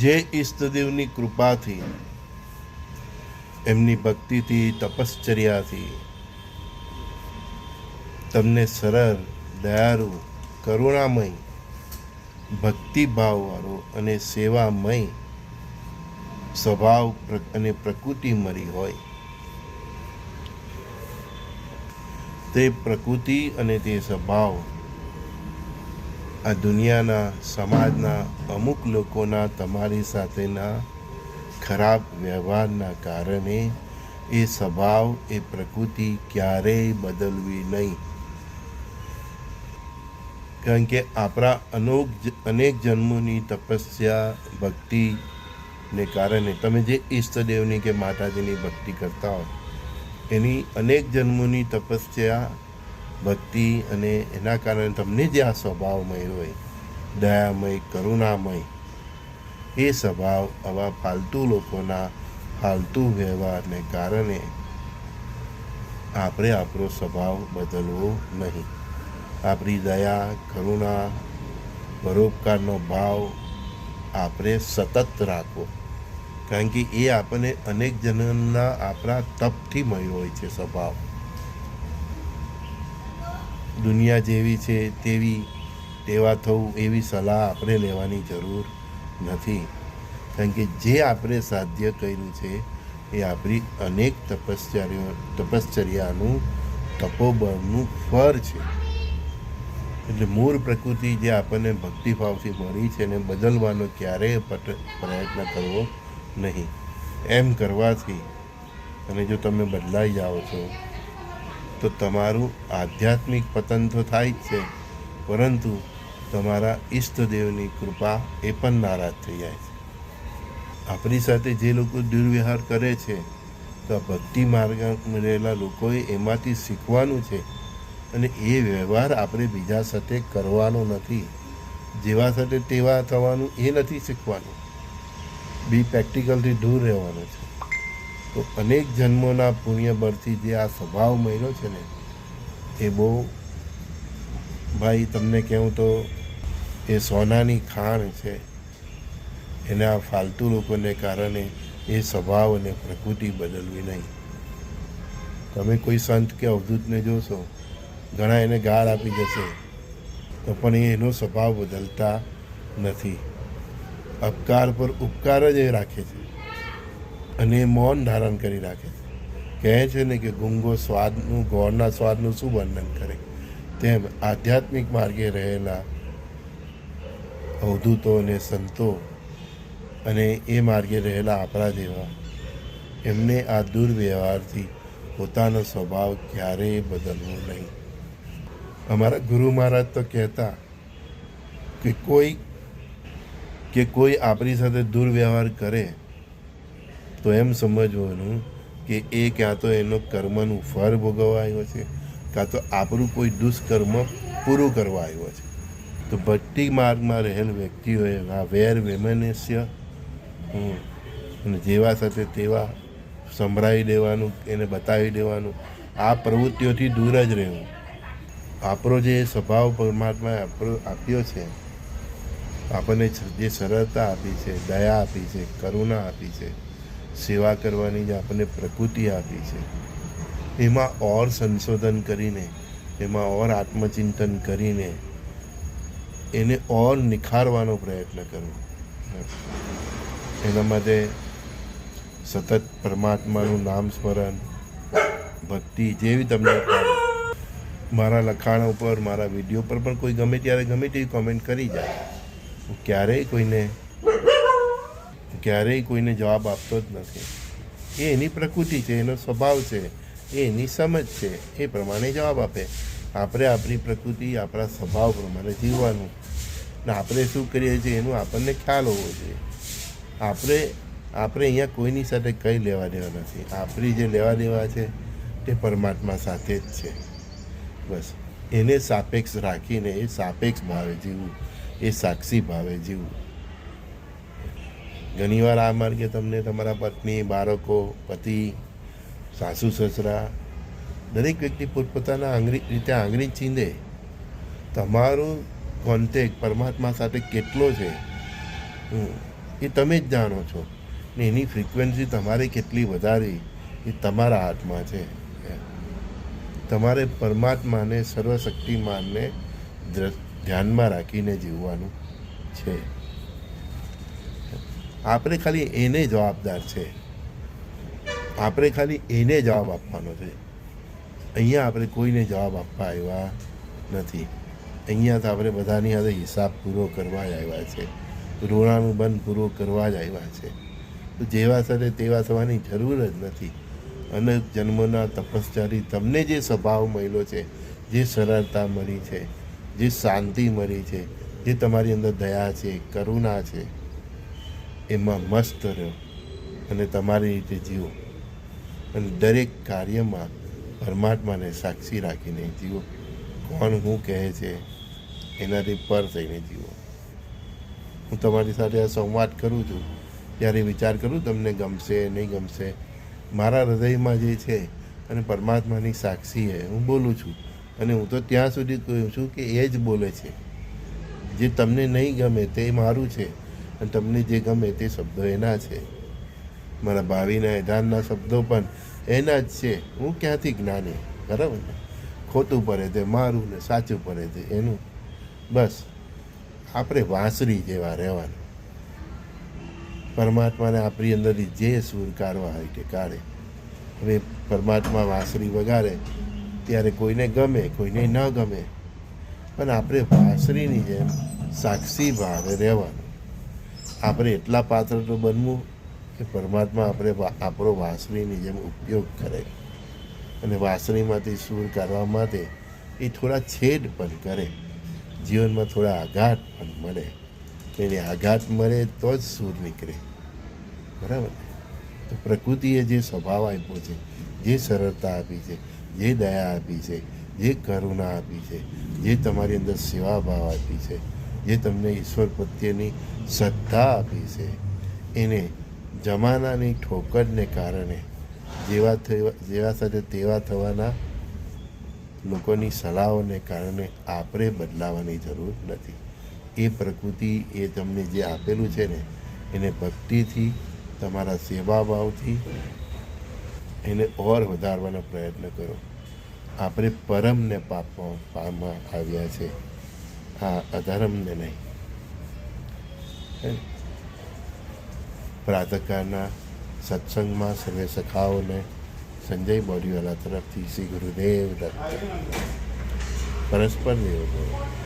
જે ઈષ્ટદેવની કૃપાથી, એમની ભક્તિથી, તપશ્ચર્યાથી તમને સરળ, દયાળુ, કરુણામય, ભક્તિભાવવાળો અને સેવામય સ્વભાવ અને પ્રકૃતિ મળી હોય. તે પ્રકૃતિ અને તે સ્વભાવ આ દુનિયાના, સમાજના અમુક લોકોના તમારી સાથેના ખરાબ વ્યવહારના કારણે એ સ્વભાવ, એ પ્રકૃતિ ક્યારેય બદલવી નહીં. કારણ કે આપણા અનોક અનેક જન્મોની તપસ્યા, ભક્તિને કારણે તમે જે ઈષ્ટદેવની કે માતાજીની ભક્તિ કરતા હો એની અનેક જન્મોની તપસ્યા ભક્તિ અને એના કારણે તમને જે આ સ્વભાવ મળ્યો હોય, દયામય, કરુણામય, એ સ્વભાવ આવા ફાલતુ લોકોના ફાલતુ વ્યવહારને કારણે આપણે આપણો સ્વભાવ બદલવો નહીં. આપણી દયા, કરુણા, પરોપકારનો ભાવ આપણે સતત રાખવો. કારણ કે એ આપણને અનેક જનના આપણા તપથી મળ્યો હોય છે સ્વભાવ. દુનિયા જેવી છે તેવી તેવા થવું એવી સલાહ આપણે લેવાની જરૂર નથી. કારણ કે જે આપણે સાધ્ય કર્યું છે એ આપણી અનેક તપશ્ચર્યા, તપશ્ચર્યાનું, તપોબળનું ફળ છે. એટલે મૂળ પ્રકૃતિ જે આપણને ભક્તિભાવથી મળી છે એને બદલવાનો ક્યારેય પ્રયત્ન કરવો નહીં. એમ કરવાથી, અને જો તમે બદલાઈ જાઓ છો તો તમારું આધ્યાત્મિક પતન તો થાય જ છે, પરંતુ તમારા ઈષ્ટદેવની કૃપા એ પણ નારાજ થઈ જાય છે. આપણી સાથે જે લોકો દુર્વ્યવહાર કરે છે, તો આ ભક્તિ માર્ગમાં રહેલા લોકોએ એમાંથી શીખવાનું છે અને એ વ્યવહાર આપણે બીજા સાથે કરવાનો નથી. જેવા સાથે તેવા થવાનું એ નથી શીખવાનું. બી પ્રેક્ટિકલથી દૂર રહેવાનું છે. તો અનેક જન્મોના પુણ્ય બળથી જે આ સ્વભાવ મળ્યો છે ને, એ બહુ ભાઈ તમને કહેવું તો એ સોનાની ખાણ છે. એના ફાલતુ લોકોને કારણે એ સ્વભાવ અને પ્રકૃતિ બદલવી નહીં. તમે કોઈ સંત કે અવધૂતને જોશો, ઘણા એને ગાળ આપી જશે, તો પણ એ એનો સ્વભાવ બદલતા નથી. અપકાર પર ઉપકાર જ એ રાખે છે. અને મૌન ધારણ કરી રાખે. છે કહે છે ને કે ગુંગો સ્વાદનું, ગોળના સ્વાદનું શું વર્ણન કરે? તેમ આધ્યાત્મિક માર્ગે રહેલા અવધૂતો અને સંતો અને એ માર્ગે રહેલા આપણા જેવા એમને આ દુર્વ્યવહારથી પોતાનો સ્વભાવ ક્યારેય બદલવો નહીં. અમારા ગુરુ મહારાજ તો કહેતા કે કોઈ કે કોઈ આપણી સાથે દુર્વ્યવહાર કરે તો એમ સમજવાનું કે એ ક્યાં તો એનો કર્મનું ફળ ભોગવવા આવ્યો છે, કાં તો આપણું કોઈ દુષ્કર્મ પૂરું કરવા આવ્યો છે. તો ભટ્ટી માર્ગમાં રહેલ વ્યક્તિઓએ આ વેર વેમનસ્ય અને જેવા સાથે તેવા સંભળાવી દેવાનું, એને બતાવી દેવાનું, આ પ્રવૃત્તિઓથી દૂર જ રહેવું. આપણો જે સ્વભાવ પરમાત્માએ આપણો આપ્યો છે, આપણને જે સરળતા આપી છે, દયા આપી છે, કરુણા આપી છે સેવા કરવાની જે આપણને પ્રકૃતિ આપી છે, એમાં ઓર સંશોધન કરીને, એમાં ઓર આત્મચિંતન કરીને, એને ઓર નિખારવાનો પ્રયત્ન કરવો. એના માટે સતત પરમાત્માનું નામ સ્મરણ, ભક્તિ જેવી તમને મારા લખાણ ઉપર, મારા વીડિયો પર પણ કોઈ ગમે ત્યારે ગમે તેવી કોમેન્ટ કરી જાય. હું ક્યારેય કોઈને ક્યારેય કોઈને જવાબ આપતો જ નથી. એ એની પ્રકૃતિ છે, એનો સ્વભાવ છે, એ એની સમજ છે, એ પ્રમાણે જવાબ આપે. આપણે આપણી પ્રકૃતિ, આપણા સ્વભાવ પ્રમાણે જીવવાનું. ને આપણે શું કરીએ છીએ, એનું આપણને ખ્યાલ હોવો જોઈએ. આપણે આપણે અહીંયા કોઈની સાથે કંઈ લેવા દેવા નથી. આપણી જે લેવા દેવા છે, તે પરમાત્મા સાથે જ છે. બસ. એને સાપેક્ષ રાખીને, એ સાપેક્ષ ભાવે જીવવું. એ સાક્ષી ભાવે જીવવું. ઘણીવાર આ માર્ગે તમને તમારા પત્ની, બાળકો, પતિ, સાસુ, સસરા, દરેક વ્યક્તિ પોતપોતાના આંગળી રીતે આંગળી ચીંધે. તમારું કોન્ટેક પરમાત્મા સાથે કેટલો છે? એ તમે જ જાણો છો. ને એની ફ્રિકવન્સી તમારે કેટલી વધારી, એ તમારા હાથમાં છે. તમારે પરમાત્માને સર્વશક્તિમાનને ધ્યાનમાં રાખીને જીવવાનું છે. આપણે ખાલી એને જવાબદાર છે. આપણે ખાલી એને જવાબ આપવાનો છે. અહીંયા આપણે કોઈને જવાબ આપવા આવ્યા નથી. અહીંયા તો આપણે બધાની સાથે હિસાબ પૂરો કરવા જ આવ્યા છે. ઋણાનું બંધ પૂરો કરવા જ આવ્યા છે. તો જેવા સાથે તેવા થવાની જરૂર જ નથી. અને જન્મના તપસ્યાથી તમને જે સ્વભાવ મળ્યો છે, જે સરળતા મળી છે, જે શાંતિ મળી છે, જે તમારી અંદર દયા છે, કરુણા છે એમાં મસ્ત રહો અને તમારી રીતે જીવો. અને દરેક કાર્યમાં પરમાત્માને સાક્ષી રાખીને જીવો. કોણ હું કહે છે, એનાથી પર થઈને જીવો. હું તમારી સાથે આ સંવાદ કરું છું. ત્યારે વિચાર કરું, તમને ગમશે, નહીં ગમશે. મારા હૃદયમાં જે છે, અને પરમાત્માની સાક્ષી છે હું બોલું છું. અને હું તો ત્યાં સુધી કહું છું કે એ જ બોલે છે. જે તમને નહીં ગમે તે મારું છે. અને તમને જે ગમે તે શબ્દો એના છે. મારા ભાવિના એધાનના શબ્દો પણ એના જ છે. હું ક્યાંથી જ્ઞાની? બરાબર ને? ખોટું પડે તે, મારું ને સાચું પડે તે, એનું. બસ. આપણે વાંસરી જેવા રહેવાનું. પરમાત્માને આપણી અંદરથી જે સૂર કાઢવા હોય કે કાઢે. હવે પરમાત્મા વાંસરી વગાડે, ત્યારે કોઈને ગમે, કોઈને ન ગમે. પણ આપણે વાંસરીની જેમ સાક્ષી ભાવે રહેવાનું. આપણે એટલા પાત્ર તો બનવું કે પરમાત્મા આપણે આપણો વાંસળીની જેમ ઉપયોગ કરે. અને વાંસળીમાંથી સૂર કાઢવા માટે એ થોડા છેદ પણ કરે. જીવનમાં થોડા આઘાત પણ મળે. એને આઘાત મળે તો જ સૂર નીકળે. બરાબર? તો પ્રકૃતિએ જે સ્વભાવ આપ્યો છે, જે સરળતા આપી છે, જે દયા આપી છે, જે કરુણા આપી છે, જે તમારી અંદર સેવા ભાવ આપી છે જે તમને ઈશ્વર પ્રત્યેની શ્રદ્ધા આપી છે, એને જમાનાની ઠોકરને કારણે જેવા જેવા સાથે તેવા થવાના લોકોની સલાહોને કારણે આપણે બદલાવાની જરૂર નથી. એ પ્રકૃતિ એ તમને જે આપેલું છે ને, એને ભક્તિથી, તમારા સેવાભાવથી એને ઓર વધારવાનો પ્રયત્ન કરો. આપણે પરમને પામવા આવ્યા છે. આ અધર્મને નહીં. પ્રાતકાળના સત્સંગમાં સર્વે સખાઓને સંજય બોડીવાલા તરફથી શ્રી ગુરુદેવ પરસ્પર દેવ ભવ.